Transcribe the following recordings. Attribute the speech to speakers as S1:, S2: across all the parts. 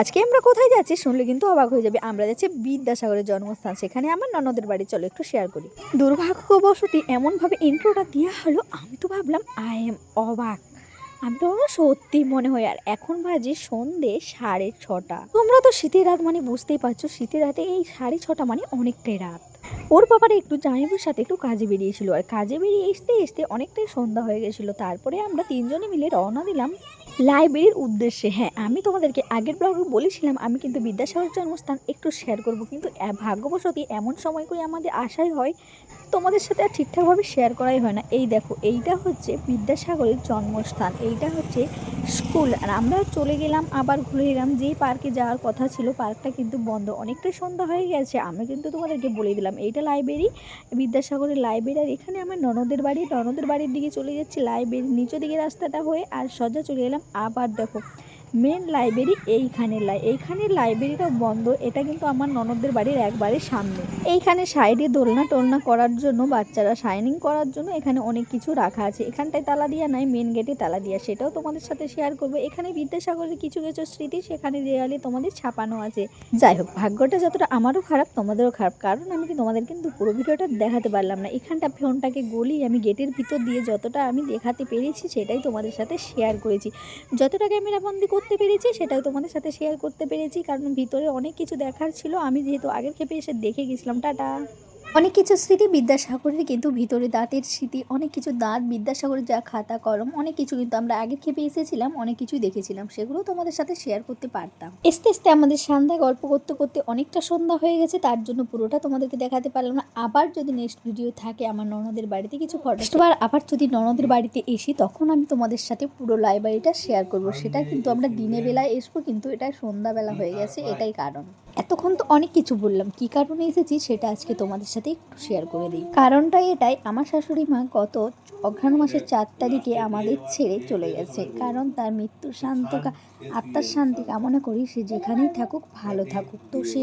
S1: আজকে আমরা কোথায় যাচ্ছি শুনলে কিন্তু অবাক হয়ে যাবে। আমরা যাচ্ছি বিদ্যাসাগরের জন্মস্থান, সেখানে আমার ননদের বাড়ি। চলো একটু শেয়ার করি। দুর্ভাগ্যবশতী এমনভাবে ইন্ট্রোটা দেওয়া হলো, আমি তো ভাবলাম আই এম অবাক। আমি তো সত্যি মনে হয়, আর এখন বাজে সন্ধে সাড়ে ছটা। তোমরা তো শীতের রাত মানে বুঝতেই পারছ, শীতের রাতে এই সাড়ে ছটা মানে অনেকটাই রাত। ওর বাবারা একটু জামাইবুর সাথে একটু কাজে বেরিয়েছিল আর কাজে বেরিয়ে আসতে আসতে অনেকটাই সন্ধ্যা হয়ে গেছিল। তারপরে আমরা তিনজনে মিলে রওনা দিলাম লাইব্রেরির উদ্দেশ্যে। হ্যাঁ আমি তোমাদেরকে আগের ব্লগে বলেছিলাম, আমি কিন্তু বিদ্যাসাগর জন্মস্থান একটু শেয়ার করব। কিন্তু ভাগ্যবশতই এমন সময় করে আমাদের আশাই হয়, তোমাদের সাথে আর ঠিকঠাকভাবে শেয়ার করাই হয় না। এই দেখো, এইটা হচ্ছে বিদ্যাসাগরের জন্মস্থান, এইটা হচ্ছে স্কুল। আর আমরা চলে গেলাম, আবার ঘুরে এলাম। যেই পার্কে যাওয়ার কথা ছিল পার্কটা কিন্তু বন্ধ। অনেকটাই সন্ধ্যা হয়ে গেছে আমি কিন্তু তোমাদেরকে বলে দিলাম এইটা লাইব্রেরি, বিদ্যাসাগরের লাইব্রেরি। আর এখানে আমার ননদের বাড়ি, ননদের বাড়ির দিকে চলে যাচ্ছি লাইব্রেরি নিচের দিকে রাস্তাটা হয়ে, আর সোজা চলে এলাম আবার দেখো। মেন লাইব্রেরি এইখানে লাই, এইখানের লাইব্রেরিটা বন্ধ, এটা কিন্তু আমার ননদের বাড়ির একবারে সামনে। এইখানে সাইডে দোলনা টোলনা করার জন্য, বাচ্চারা শাইনিং করার জন্য এখানে অনেক কিছু রাখা আছে। এখানটায় তালা দিয়া নাই মেন গেটে তালা দিয়া। সেটাও তোমাদের সাথে শেয়ার করব। এখানে বিদ্যাসাগরের কিছু কিছু স্মৃতি, সেখানে দেয়ালে তোমাদের ছাপানো আছে। যাই হোক, ভাগ্যটা যতটা আমারও খারাপ, তোমাদেরও খারাপ। কারণ আমি কি তোমাদের কিন্তু পুরো ভিডিওটা দেখাতে পারলাম না। এখানটা ফোনটাকে গলি আমি গেটের ভিতর দিয়ে যতটা আমি দেখাতে পেরেছি, সেটাই তোমাদের সাথে শেয়ার করেছি। যতটা ক্যামেরা বন্দি করতে পেরেছি, সেটাও তোমাদের সাথে শেয়ার করতে পেরেছি, কারণ ভিতরে অনেক কিছু দেখার ছিল। আমি যেহেতু আগের খেপে এসে দেখে গেছিলাম। টাটা। অনেক কিছু স্মৃতি বিদ্যাসাগরের কিন্তু ভিতরে দাঁতের স্মৃতি অনেক কিছু দাঁত বিদ্যাসাগরের যা খাতা কলম অনেক কিছু কিন্তু আমরা আগের খেপে এসেছিলাম অনেক কিছুই দেখেছিলাম। সেগুলো তোমাদের সাথে শেয়ার করতে পারতাম। আস্তে আস্তে আমাদের সন্ধ্যায় গল্প করতে করতে অনেকটা সন্ধ্যা হয়ে গেছে তার জন্য পুরোটা তোমাদেরকে দেখাতে পারলাম না। আবার যদি নেক্সট ভিডিও থাকে আমার ননদের বাড়িতে কিছু ফটো আবার যদি ননদের বাড়িতে এসি তখন আমি তোমাদের সাথে পুরো লাইব্রেরিটা শেয়ার করব। সেটা কিন্তু আমরা দিনের বেলায় এসবো কিন্তু এটা সন্ধ্যাবেলা হয়ে গেছে এটাই কারণ। এতক্ষণ তো অনেক কিছু বললাম। কি কারণে এসেছি সেটা আজকে তোমাদের সাথে একটু শেয়ার করে দিই। কারণটা এটাই, আমার শাশুড়ি মা গত অঘ্রাণ মাসের চার তারিখে আমাদের ছেড়ে চলে গেছে। কারণ তার মৃত্যুর শান্ত আত্মার শান্তি কামনা করি সে যেখানেই থাকুক, ভালো থাকুক। তো সে,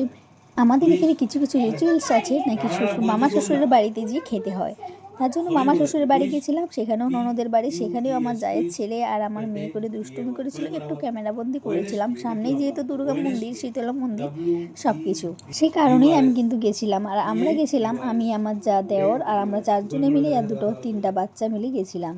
S1: আমাদের এখানে কিছু কিছু রিচুয়ালস আছে, নাকি শ্বশুর, মামা শ্বশুরের বাড়িতে গিয়ে খেতে হয়। তার জন্য মামা শ্বশুরের বাড়ি গেছিলাম সেখানেও ননদের বাড়ি সেখানেও আমার জায়ের ছেলে আর আমার মেয়ে করে দুষ্টুমি করেছিল একটু ক্যামেরাবন্দি করেছিলাম। সামনেই যেহেতু দুর্গা মন্দির শীতলা মন্দির সব কিছু সেই কারণেই আমি কিন্তু গেছিলাম। আর আমরা গেছিলাম আমি আমার যা দেওর আর আমরা চারজনে মিলে আর দুটো তিনটা বাচ্চা মিলে গেছিলাম।